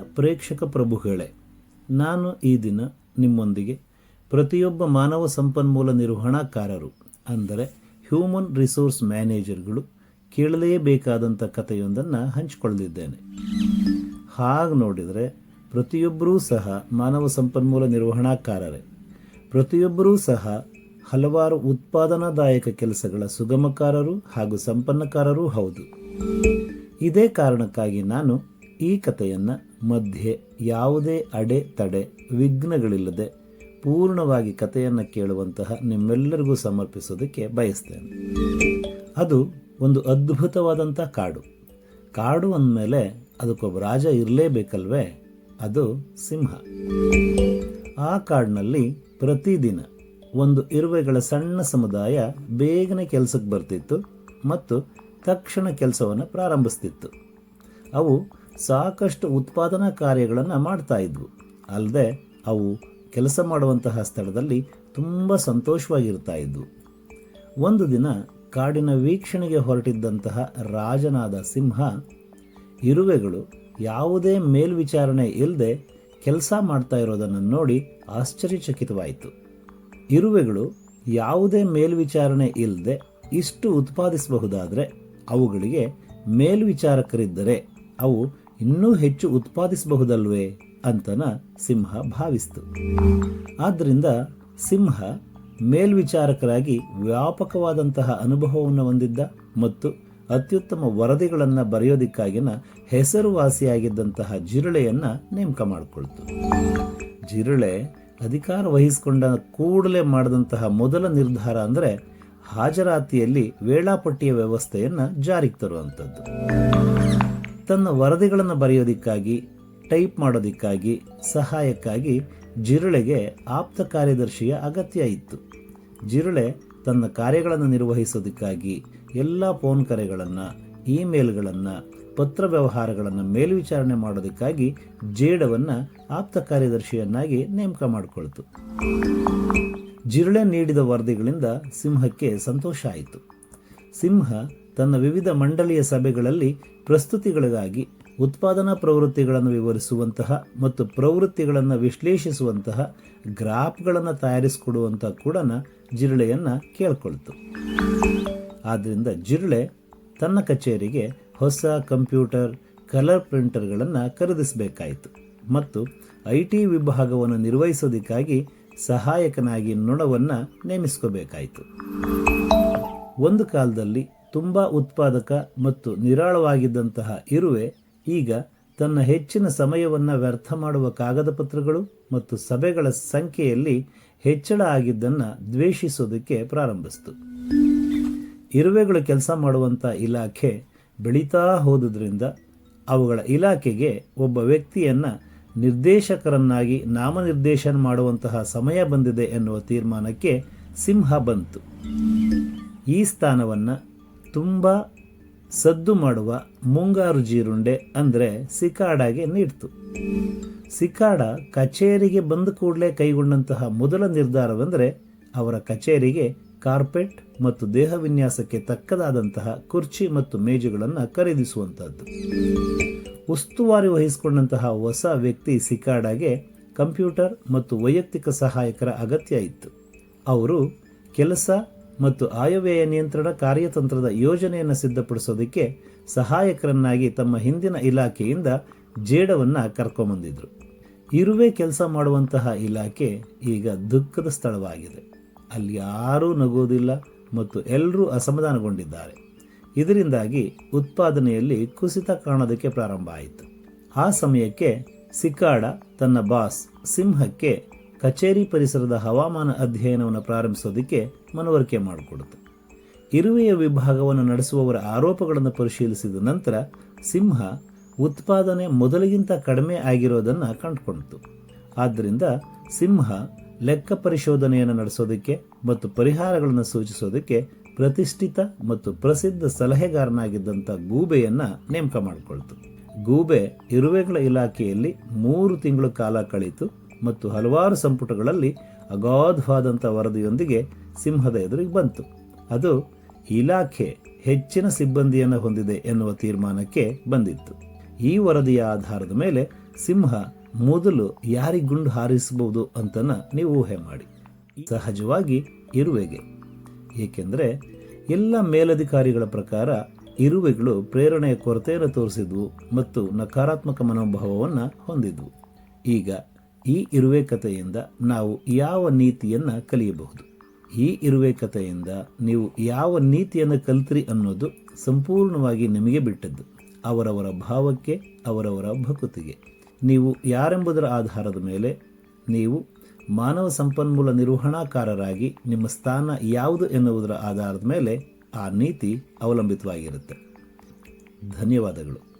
ಪ್ರೇಕ್ಷಕ ಪ್ರಭುಗಳೇ, ನಾನು ಈ ದಿನ ನಿಮ್ಮೊಂದಿಗೆ ಪ್ರತಿಯೊಬ್ಬ ಮಾನವ ಸಂಪನ್ಮೂಲ ನಿರ್ವಹಣಾಕಾರರು, ಅಂದರೆ ಹ್ಯೂಮನ್ ರಿಸೋರ್ಸ್ ಮ್ಯಾನೇಜರ್ಗಳು ಕೇಳಲೇಬೇಕಾದಂಥ ಕಥೆಯೊಂದನ್ನು ಹಂಚಿಕೊಳ್ಳಲಿದ್ದೇನೆ. ಹಾಗೆ ನೋಡಿದರೆ ಪ್ರತಿಯೊಬ್ಬರೂ ಸಹ ಮಾನವ ಸಂಪನ್ಮೂಲ ನಿರ್ವಹಣಾಕಾರರೇ, ಪ್ರತಿಯೊಬ್ಬರೂ ಸಹ ಹಲವಾರು ಉತ್ಪಾದನಾದಾಯಕ ಕೆಲಸಗಳ ಸುಗಮಕಾರರು ಹಾಗೂ ಸಂಪನ್ನಕಾರರೂ ಹೌದು. ಇದೇ ಕಾರಣಕ್ಕಾಗಿ ನಾನು ಈ ಕಥೆಯನ್ನು ಮಧ್ಯೆ ಯಾವುದೇ ಅಡೆ ತಡೆ ವಿಘ್ನಗಳಿಲ್ಲದೆ ಪೂರ್ಣವಾಗಿ ಕಥೆಯನ್ನು ಕೇಳುವಂತಹ ನಿಮ್ಮೆಲ್ಲರಿಗೂ ಸಮರ್ಪಿಸೋದಕ್ಕೆ ಬಯಸ್ತೇನೆ. ಅದು ಒಂದು ಅದ್ಭುತವಾದಂಥ ಕಾಡು. ಕಾಡು ಅಂದಮೇಲೆ ಅದಕ್ಕೊಬ್ಬ ರಾಜ ಇರಲೇಬೇಕಲ್ವೇ? ಅದು ಸಿಂಹ. ಆ ಕಾಡಿನಲ್ಲಿ ಪ್ರತಿದಿನ ಒಂದು ಇರುವೆಗಳ ಸಣ್ಣ ಸಮುದಾಯ ಬೇಗನೆ ಕೆಲಸಕ್ಕೆ ಬರ್ತಿತ್ತು ಮತ್ತು ತಕ್ಷಣ ಕೆಲಸವನ್ನು ಪ್ರಾರಂಭಿಸ್ತಿತ್ತು. ಅವು ಸಾಕಷ್ಟು ಉತ್ಪಾದನಾ ಕಾರ್ಯಗಳನ್ನು ಮಾಡ್ತಾ ಇದ್ವು. ಅಲ್ಲದೆ ಅವು ಕೆಲಸ ಮಾಡುವಂತಹ ಸ್ಥಳದಲ್ಲಿ ತುಂಬ ಸಂತೋಷವಾಗಿರ್ತಾ ಇದ್ವು. ಒಂದು ದಿನ ಕಾಡಿನ ವೀಕ್ಷಣೆಗೆ ಹೊರಟಿದ್ದಂತಹ ರಾಜನಾದ ಸಿಂಹ, ಇರುವೆಗಳು ಯಾವುದೇ ಮೇಲ್ವಿಚಾರಣೆ ಇಲ್ಲದೆ ಕೆಲಸ ಮಾಡ್ತಾ ಇರೋದನ್ನು ನೋಡಿ ಆಶ್ಚರ್ಯಚಕಿತವಾಯಿತು. ಇರುವೆಗಳು ಯಾವುದೇ ಮೇಲ್ವಿಚಾರಣೆ ಇಲ್ಲದೆ ಇಷ್ಟು ಉತ್ಪಾದಿಸಬಹುದಾದರೆ ಅವುಗಳಿಗೆ ಮೇಲ್ವಿಚಾರಕರಿದ್ದರೆ ಅವು ಇನ್ನೂ ಹೆಚ್ಚು ಉತ್ಪಾದಿಸಬಹುದಲ್ವೇ ಅಂತನ ಸಿಂಹ ಭಾವಿಸ್ತು. ಆದ್ದರಿಂದ ಸಿಂಹ ಮೇಲ್ವಿಚಾರಕರಾಗಿ ವ್ಯಾಪಕವಾದಂತಹ ಅನುಭವವನ್ನು ಹೊಂದಿದ್ದ ಮತ್ತು ಅತ್ಯುತ್ತಮ ವರದಿಗಳನ್ನು ಬರೆಯೋದಕ್ಕಾಗಿನ ಹೆಸರುವಾಸಿಯಾಗಿದ್ದಂತಹ ಜಿರಳೆಯನ್ನು ನೇಮಕ ಮಾಡಿಕೊಳ್ತು. ಜಿರಳೆ ಅಧಿಕಾರ ವಹಿಸಿಕೊಂಡ ಕೂಡಲೇ ಮಾಡಿದಂತಹ ಮೊದಲ ನಿರ್ಧಾರ ಅಂದರೆ ಹಾಜರಾತಿಯಲ್ಲಿ ವೇಳಾಪಟ್ಟಿಯ ವ್ಯವಸ್ಥೆಯನ್ನು ಜಾರಿಗೆ ತರುವಂಥದ್ದು. ತನ್ನ ವರದಿಗಳನ್ನು ಬರೆಯೋದಕ್ಕಾಗಿ, ಟೈಪ್ ಮಾಡೋದಕ್ಕಾಗಿ, ಸಹಾಯಕ್ಕಾಗಿ ಜಿರಳೆಗೆ ಆಪ್ತ ಕಾರ್ಯದರ್ಶಿಯ ಅಗತ್ಯ ಇತ್ತು. ಜಿರಳೆ ತನ್ನ ಕಾರ್ಯಗಳನ್ನು ನಿರ್ವಹಿಸೋದಕ್ಕಾಗಿ ಎಲ್ಲ ಫೋನ್ ಕರೆಗಳನ್ನು, ಇಮೇಲ್ಗಳನ್ನು, ಪತ್ರ ವ್ಯವಹಾರಗಳನ್ನು ಮೇಲ್ವಿಚಾರಣೆ ಮಾಡೋದಕ್ಕಾಗಿ ಜೇಡವನ್ನು ಆಪ್ತ ಕಾರ್ಯದರ್ಶಿಯನ್ನಾಗಿ ನೇಮಕ ಮಾಡಿಕೊಳ್ತು. ಜಿರಳೆ ನೀಡಿದ ವರದಿಗಳಿಂದ ಸಿಂಹಕ್ಕೆ ಸಂತೋಷ ಆಯಿತು. ಸಿಂಹ ತನ್ನ ವಿವಿಧ ಮಂಡಳಿಯ ಸಭೆಗಳಲ್ಲಿ ಪ್ರಸ್ತುತಿಗಳಿಗಾಗಿ ಉತ್ಪಾದನಾ ಪ್ರವೃತ್ತಿಗಳನ್ನು ವಿವರಿಸುವಂತಹ ಮತ್ತು ಪ್ರವೃತ್ತಿಗಳನ್ನು ವಿಶ್ಲೇಷಿಸುವಂತಹ ಗ್ರಾಫ್ಗಳನ್ನು ತಯಾರಿಸಿಕೊಡುವಂಥ ಕೂಡ ಜಿರಳೆಯನ್ನು ಕೇಳ್ಕೊಳ್ತು. ಆದ್ದರಿಂದ ಜಿರಳೆ ತನ್ನ ಕಚೇರಿಗೆ ಹೊಸ ಕಂಪ್ಯೂಟರ್, ಕಲರ್ ಪ್ರಿಂಟರ್ಗಳನ್ನು ಖರೀದಿಸಬೇಕಾಯಿತು ಮತ್ತು ಐ ಟಿ ವಿಭಾಗವನ್ನು ನಿರ್ವಹಿಸೋದಕ್ಕಾಗಿ ಸಹಾಯಕನಾಗಿ ನೊಣವನ್ನು ನೇಮಿಸ್ಕೋಬೇಕಾಯಿತು. ಒಂದು ಕಾಲದಲ್ಲಿ ತುಂಬ ಉತ್ಪಾದಕ ಮತ್ತು ನಿರಾಳವಾಗಿದ್ದಂತಹ ಇರುವೆ ಈಗ ತನ್ನ ಹೆಚ್ಚಿನ ಸಮಯವನ್ನು ವ್ಯರ್ಥ ಮಾಡುವ ಕಾಗದ ಪತ್ರಗಳು ಮತ್ತು ಸಭೆಗಳ ಸಂಖ್ಯೆಯಲ್ಲಿ ಹೆಚ್ಚಳ ಆಗಿದ್ದನ್ನು ದ್ವೇಷಿಸೋದಕ್ಕೆ ಪ್ರಾರಂಭಿಸ್ತು. ಇರುವೆಗಳು ಕೆಲಸ ಮಾಡುವಂಥ ಇಲಾಖೆ ಬೆಳೀತಾ ಹೋದುದರಿಂದ ಅವುಗಳ ಇಲಾಖೆಗೆ ಒಬ್ಬ ವ್ಯಕ್ತಿಯನ್ನು ನಿರ್ದೇಶಕರನ್ನಾಗಿ ನಾಮನಿರ್ದೇಶನ ಮಾಡುವಂತಹ ಸಮಯ ಬಂದಿದೆ ಎನ್ನುವ ತೀರ್ಮಾನಕ್ಕೆ ಸಿಂಹ ಬಂತು. ಈ ಸ್ಥಾನವನ್ನು ತುಂಬ ಸದ್ದು ಮಾಡುವ ಮುಂಗಾರು ಜೀರುಂಡೆ ಅಂದರೆ ಸಿಕಾಡಾಗೆ ನೀಡ್ತು. ಸಿಕಾಡ ಕಚೇರಿಗೆ ಬಂದ ಕೂಡಲೇ ಕೈಗೊಂಡಂತಹ ಮೊದಲ ನಿರ್ಧಾರವೆಂದರೆ ಅವರ ಕಚೇರಿಗೆ ಕಾರ್ಪೆಟ್ ಮತ್ತು ದೇಹ ವಿನ್ಯಾಸಕ್ಕೆ ತಕ್ಕದಾದಂತಹ ಕುರ್ಚಿ ಮತ್ತು ಮೇಜುಗಳನ್ನು ಖರೀದಿಸುವಂಥದ್ದು ಉಸ್ತುವಾರಿ ವಹಿಸಿಕೊಂಡಂತಹ ಹೊಸ ವ್ಯಕ್ತಿ ಸಿಕಾಡಾಗೆ ಕಂಪ್ಯೂಟರ್ ಮತ್ತು ವೈಯಕ್ತಿಕ ಸಹಾಯಕರ ಅಗತ್ಯ ಇತ್ತು. ಅವರು ಕೆಲಸ ಮತ್ತು ಆಯವ್ಯಯ ನಿಯಂತ್ರಣ ಕಾರ್ಯತಂತ್ರದ ಯೋಜನೆಯನ್ನು ಸಿದ್ಧಪಡಿಸೋದಕ್ಕೆ ಸಹಾಯಕರನ್ನಾಗಿ ತಮ್ಮ ಹಿಂದಿನ ಇಲಾಖೆಯಿಂದ ಜೇಡವನ್ನು ಕರ್ಕೊಂಬಂದಿದ್ರು. ಇರುವೆ ಕೆಲಸ ಮಾಡುವಂತಹ ಇಲಾಖೆ ಈಗ ದುಃಖದ ಸ್ಥಳವಾಗಿದೆ. ಅಲ್ಲಿ ಯಾರೂ ನಗುವುದಿಲ್ಲ ಮತ್ತು ಎಲ್ಲರೂ ಅಸಮಾಧಾನಗೊಂಡಿದ್ದಾರೆ. ಇದರಿಂದಾಗಿ ಉತ್ಪಾದನೆಯಲ್ಲಿ ಕುಸಿತ ಕಾಣೋದಕ್ಕೆ ಪ್ರಾರಂಭ ಆಯಿತು. ಆ ಸಮಯಕ್ಕೆ ಸಿಕ್ಕಾಡ ತನ್ನ ಬಾಸ್ ಸಿಂಹಕ್ಕೆ ಕಚೇರಿ ಪರಿಸರದ ಹವಾಮಾನ ಅಧ್ಯಯನವನ್ನು ಪ್ರಾರಂಭಿಸೋದಕ್ಕೆ ಮನವರಿಕೆ ಮಾಡಿಕೊಡುತ್ತೆ. ಇರುವೆಯ ವಿಭಾಗವನ್ನು ನಡೆಸುವವರ ಆರೋಪಗಳನ್ನು ಪರಿಶೀಲಿಸಿದ ನಂತರ ಸಿಂಹ ಉತ್ಪಾದನೆ ಮೊದಲಿಗಿಂತ ಕಡಿಮೆ ಆಗಿರೋದನ್ನು ಕಂಡುಕೊಂಡಿತು. ಆದ್ದರಿಂದ ಸಿಂಹ ಲೆಕ್ಕ ಪರಿಶೋಧನೆಯನ್ನು ನಡೆಸೋದಕ್ಕೆ ಮತ್ತು ಪರಿಹಾರಗಳನ್ನು ಸೂಚಿಸೋದಕ್ಕೆ ಪ್ರತಿಷ್ಠಿತ ಮತ್ತು ಪ್ರಸಿದ್ಧ ಸಲಹೆಗಾರನಾಗಿದ್ದಂಥ ಗೂಬೆಯನ್ನು ನೇಮಕ ಮಾಡಿಕೊಳ್ತು. ಗೂಬೆ ಇರುವೆಗಳ ಇಲಾಖೆಯಲ್ಲಿ ಮೂರು ತಿಂಗಳು ಕಾಲ ಕಳೆಯಿತು ಮತ್ತು ಹಲವಾರು ಸಂಪುಟಗಳಲ್ಲಿ ಅಗಾಧವಾದಂಥ ವರದಿಯೊಂದಿಗೆ ಸಿಂಹದ ಎದುರಿಗೆ ಬಂತು. ಅದು ಇಲಾಖೆ ಹೆಚ್ಚಿನ ಸಿಬ್ಬಂದಿಯನ್ನು ಹೊಂದಿದೆ ಎನ್ನುವ ತೀರ್ಮಾನಕ್ಕೆ ಬಂದಿತ್ತು. ಈ ವರದಿಯ ಆಧಾರದ ಮೇಲೆ ಸಿಂಹ ಮೊದಲು ಯಾರಿಗೆ ಗುಂಡು ಹಾರಿಸಬಹುದು ಅಂತನ ನೀವು ಊಹೆ ಮಾಡಿ. ಸಹಜವಾಗಿ ಇರುವೆಗೆ. ಏಕೆಂದರೆ ಎಲ್ಲ ಮೇಲಧಿಕಾರಿಗಳ ಪ್ರಕಾರ ಇರುವೆಗಳು ಪ್ರೇರಣೆಯ ಕೊರತೆಯನ್ನು ತೋರಿಸಿದ್ವು ಮತ್ತು ನಕಾರಾತ್ಮಕ ಮನೋಭಾವವನ್ನು ಹೊಂದಿದ್ವು. ಈಗ ಈ ಇರುವೆ ಕಥೆಯಿಂದ ನಾವು ಯಾವ ನೀತಿಯನ್ನು ಕಲಿಯಬಹುದು. ಈ ಇರುವೆ ಕಥೆಯಿಂದ ನೀವು ಯಾವ ನೀತಿಯನ್ನು ಕಲ್ತ್ರಿ ಅನ್ನೋದು ಸಂಪೂರ್ಣವಾಗಿ ನಿಮಗೆ ಬಿಟ್ಟದ್ದು. ಅವರವರ ಭಾವಕ್ಕೆ, ಅವರವರ ಭಕುತಿಗೆ. ನೀವು ಯಾರೆಂಬುದರ ಆಧಾರದ ಮೇಲೆ ನೀವು ಮಾನವ ಸಂಪನ್ಮೂಲ ನಿರ್ವಹಣಾಕಾರರಾಗಿ ನಿಮ್ಮ ಸ್ಥಾನ ಯಾವುದು ಎನ್ನುವುದರ ಆಧಾರದ ಮೇಲೆ ಆ ನೀತಿ ಅವಲಂಬಿತವಾಗಿರುತ್ತೆ. ಧನ್ಯವಾದಗಳು.